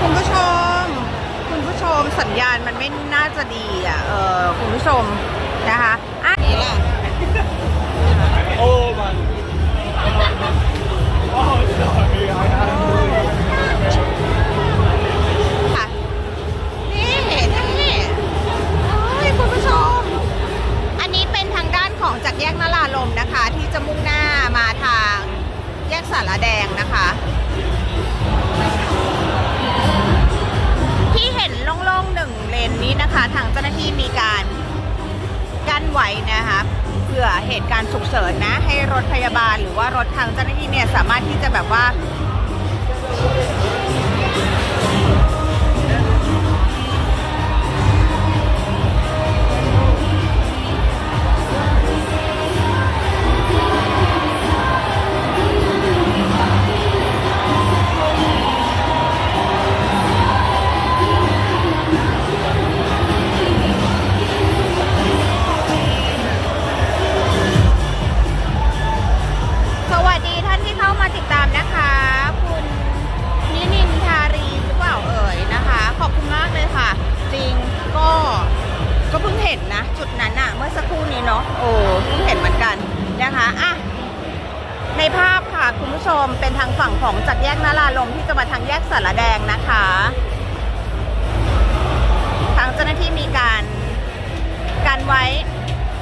คุณผู้ชม คุณผู้ชมสัญญาณมันไม่น่าจะดีอะ เออคุณผู้ชมนะคะอะนี่แหละโอ้มันโอ้ sorry I ว้นะคะเผื่อเหตุการณ์ฉุกเฉินนะ ให้รถพยาบาลหรือว่ารถทางเจ้าหน้าที่เนี่ยสามารถที่จะแบบว่า โอ้เพิ่งเห็นเหมือนกันนะคะอะในภาพค่ะคุณผู้ชมเป็นทางฝั่งของจากแยกนาราลมที่จะมาทางแยกสารแดงนะคะ ทางเจ้าหน้าที่มีการกันไว้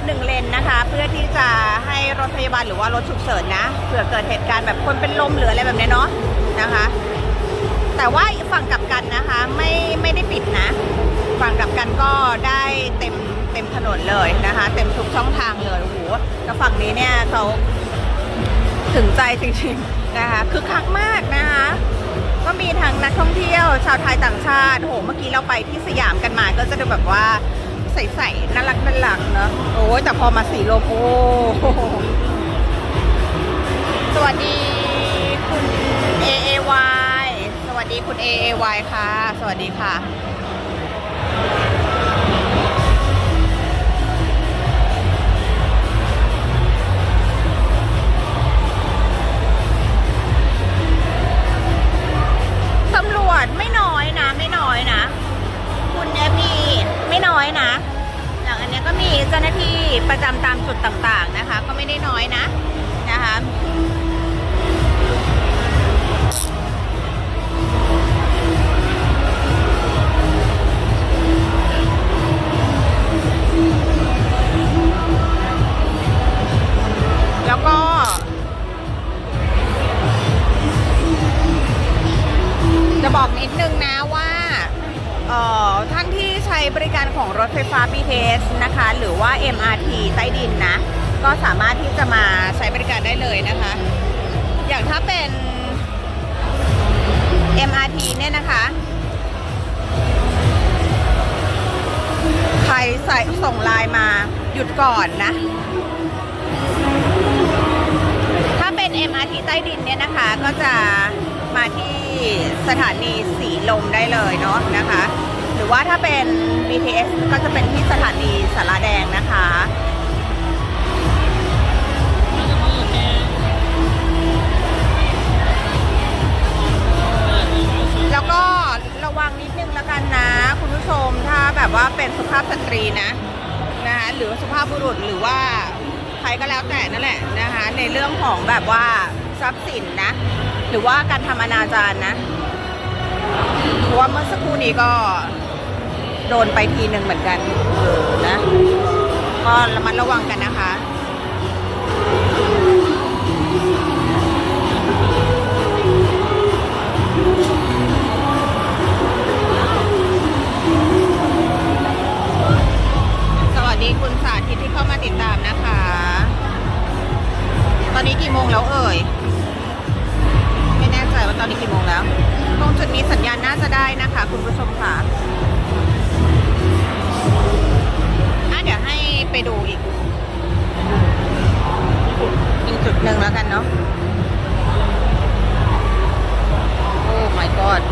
หนึ่งเลนนะคะ เพื่อที่จะให้รถพยาบาลหรือว่ารถฉุกเฉินนะเผื่อเกิดเหตุการณ์แบบคนเป็นลมหรืออะไรแบบนี้เนาะนะคะ แต่ว่าฝั่งกลับกันนะคะ ไม่ไม่ได้ปิดนะ ฝั่งกลับกันก็ได้เต็ม เต็มถนนเลยนะคะ เต็มทุกช่องทางเลยโอ้โหแล้วฝั่งนี้เนี่ยเขาถึงใจจริงๆนะคะคือคักมากนะคะก็มีทั้งนักท่องเที่ยว ชาวไทยต่างชาติโหเมื่อกี้เราไปที่สยามกันมาก็จะดูแบบว่าใสๆน่ารักน่ารักเนอะโอ้แต่พอมาสีลมโอ้ ไม่น้อยนะหลังอันนี้ก็มีเจ้าหน้าที่ประจำตามจุดต่างๆนะคะ ก็ไม่ได้น้อยนะนะคะ ถไฟฟ้า BTS นะคะ หรือว่า MRT ใต้ดินนะ ก็สามารถที่จะมาใช้บริการได้เลยนะคะ อย่างถ้าเป็น MRT เนี่ยนะคะใครใส่ส่งไลน์มาหยุดก่อนนะ ถ้าเป็น MRT ใต้ดินเนี่ยนะคะ ก็จะมาที่สถานีสีลมได้เลยเนาะนะคะ รือว่าถ้าเป็น BTS ก็จะเป็นที่สถานีสาราแดงนะคะแล้วก็ระวังนิดนึงแล้วกันนะ คุณผู้ชมถ้าแบบว่าเป็นสุภาพสตรีนะนะคะหรือสุภาพบุรุษหรือว่าใครก็แล้วแต่นั่นแหละนะคะในเรื่องของแบบว่าทรัพย์สินนะ หรือว่าการทำอนาจารนะ เพราะว่าเมื่อสักครู่นี้ก็ โดนไปทีหนึ่งเหมือนกันเออนะ ก็ระมัดระวังกันนะคะ นึ่งแล้วกันเนาะ โอ้ my god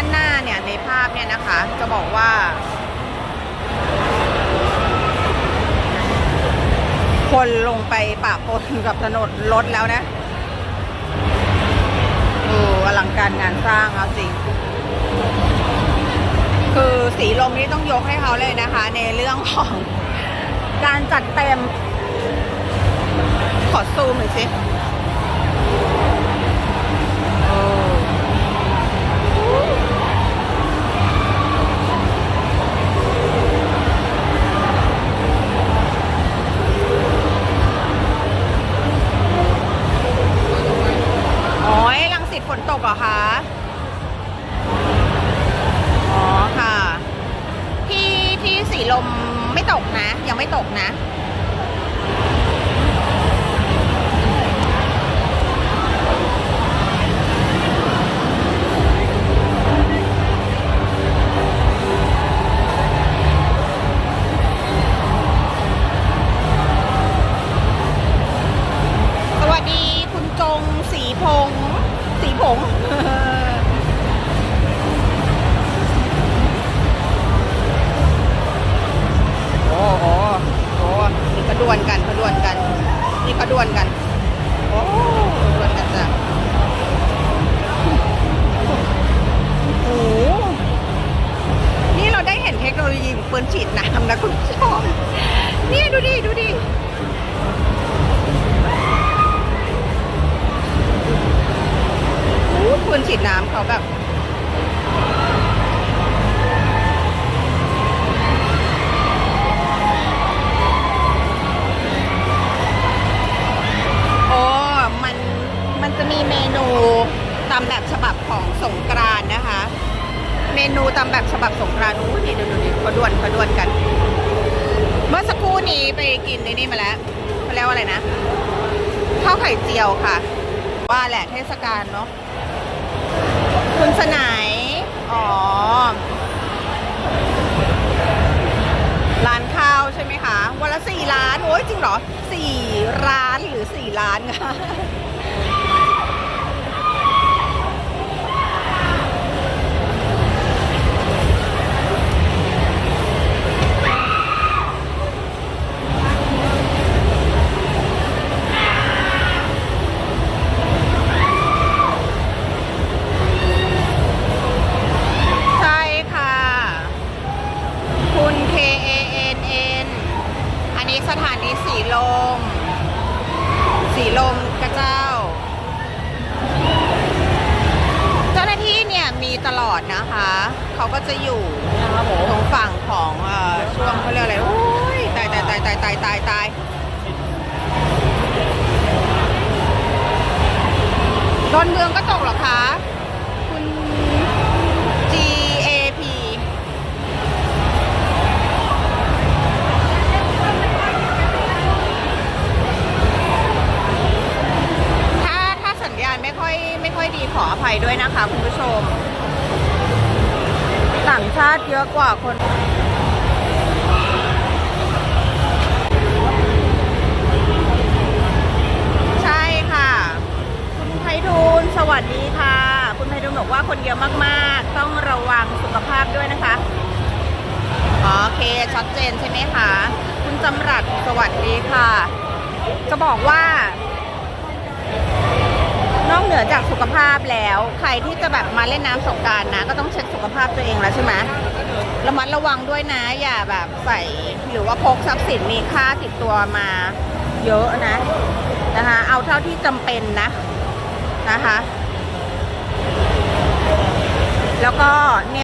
านหน้าเนี่ยในภาพเนี่ยนะคะ จะบอกว่า คนลงไปปะปนกับถนนรถแล้วนะโอ้อลังการงานสร้างเอาจริง คือสีลมนี่ต้องยกให้เขาเลยนะคะ ในเรื่องของการจัดเต็ม ขอซูมหน่อยสิ งโอ้โหโอ้นี่เขาดวลกันเขาดวลกัน นี่เขาดวลกัน โอ้ดวลกันจ้ะโอ้โหนี่เราได้เห็นเทคโนโลยีปืนฉีดนะ และเขาเรียกว่าอะไรนะข้าวไข่เจียวค่ะ ว่าแหละเทศกาลเนาะคุณสนายอ๋อ ร้านข้าวใช่ไหมคะ วันละสี่ร้าน โอ้ยจริงเหรอสี่ร้านหรือสี่ร้านคะายตายตายดอนเมืองก็ตกหรอคะ คุณ G A P ถ้าถ้าสัญญาณไม่ค่อยไม่ค่อยดีขออภัยด้วยนะคะคุณผู้ชม ต่างชาติเยอะกว่าคน ใช่ค่ะ คุณไพฑูรย์สวัสดีค่ะ คุณไพฑูรย์บอกว่า คนเยอะมากๆ ต้องระวังสุขภาพด้วยนะคะอ๋อโอเค ชัดเจนใช่ไหมคะ คุณจำรัดสวัสดีค่ะ จะบอกว่า นอกเหนือจากสุขภาพแล้ว ใครที่จะแบบมาเล่นน้ำสงกรารนะ ก็ต้องเช็คสุขภาพตัวเองแล้วใช่ไหมระมัดระวังด้วยนะ อย่าแบบใส่หรือว่าพกทรัพย์สินมีค่าติดตัวมาเยอะนะ นะคะ เอาเท่าที่จำเป็นนะนะคะ แล้วก็เนี่ย